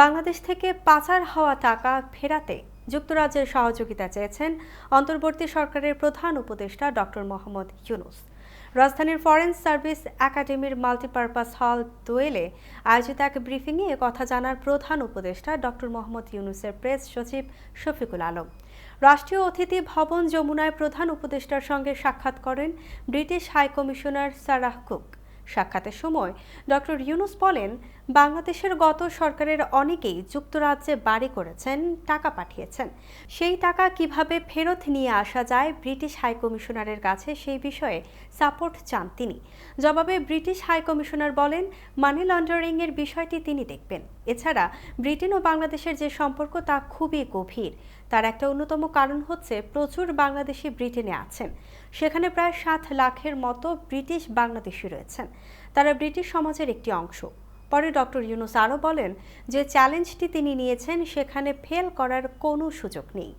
বাংলাদেশ থেকে পাচার হওয়া টাকা ফেরাতে যুক্তরাজ্যের সহযোগিতা চেয়েছেন অন্তর্বর্তী সরকারের প্রধান উপদেষ্টা ডক্টর মোহাম্মদ ইউনুস। রাজধানীর ফরেন সার্ভিস একাডেমির মাল্টিপারপাস হল দোয়েলে আয়োজিত এক ব্রিফিংয়ে কথা জানার প্রধান উপদেষ্টা ডক্টর মোহাম্মদ ইউনুসের প্রেস সচিব শফিকুল আলম। রাষ্ট্রীয় অতিথি ভবন যমুনায় প্রধান উপদেষ্টার সঙ্গে সাক্ষাৎ করেন British high commissioner Sarah Cook. সাক্ষাতের সময় ডক্টর ইউনুস বলেন বাংলাদেশের গত সরকারের অনেকেই যুক্তরাজ্যে বাড়ি করেছেন, টাকা পাঠিয়েছেন। সেই টাকা কীভাবে ফেরত নিয়ে আসা যায় ব্রিটিশ হাই কমিশনারের কাছে সেই বিষয়ে সাপোর্ট চান তিনি। জবাবে ব্রিটিশ হাই কমিশনার বলেন, মানি লন্ডারিং এর বিষয়টি তিনি দেখবেন। এছাড়া ব্রিটেন ও বাংলাদেশের যে সম্পর্ক তা খুবই গভীর। তার একটা অন্যতম কারণ হচ্ছে প্রচুর বাংলাদেশি ব্রিটেনে আছেন। সেখানে প্রায় সাত লাখের মতো ব্রিটিশ বাংলাদেশি রয়েছেন। তারা ব্রিটিশ সমাজের একটি অংশ। পরে ডক্টর ইউনুস আরও বলেন যে চ্যালেঞ্জটি তিনি নিয়েছেন, সেখানে ফেল করার কোনো সুযোগ নেই।